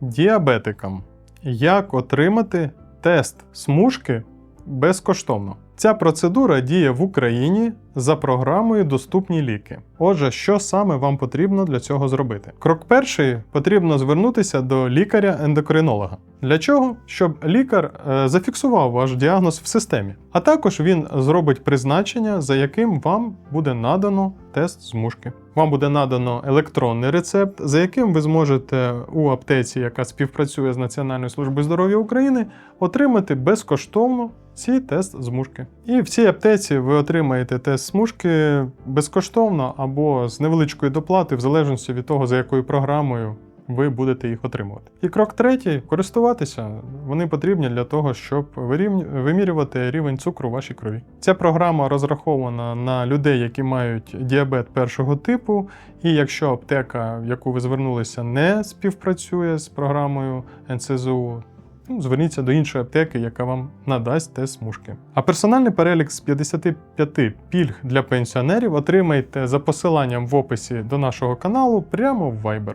діабетикам, як отримати тест смужки безкоштовно. Ця процедура діє в Україні за програмою Доступні ліки. Отже, що саме вам потрібно для цього зробити? Крок перший потрібно звернутися до лікаря-ендокринолога. Для чого? Щоб лікар е, зафіксував ваш діагноз в системі, а також він зробить призначення, за яким вам буде надано тест змушки. Вам буде надано електронний рецепт, за яким ви зможете у аптеці, яка співпрацює з Національною службою здоров'я України, отримати безкоштовно цей тест змушки. І в цій аптеці ви отримаєте тест смужки безкоштовно або з невеличкою доплатою, в залежності від того, за якою програмою ви будете їх отримувати. І крок третій користуватися. Вони потрібні для того, щоб вимірювати рівень цукру у вашій крові. Ця програма розрахована на людей, які мають діабет першого типу. І якщо аптека, в яку ви звернулися, не співпрацює з програмою НСЗУ, ну, зверніться до іншої аптеки, яка вам надасть тест смужки. А персональний перелік з 55 пільг для пенсіонерів отримайте за посиланням в описі до нашого каналу прямо в Viber.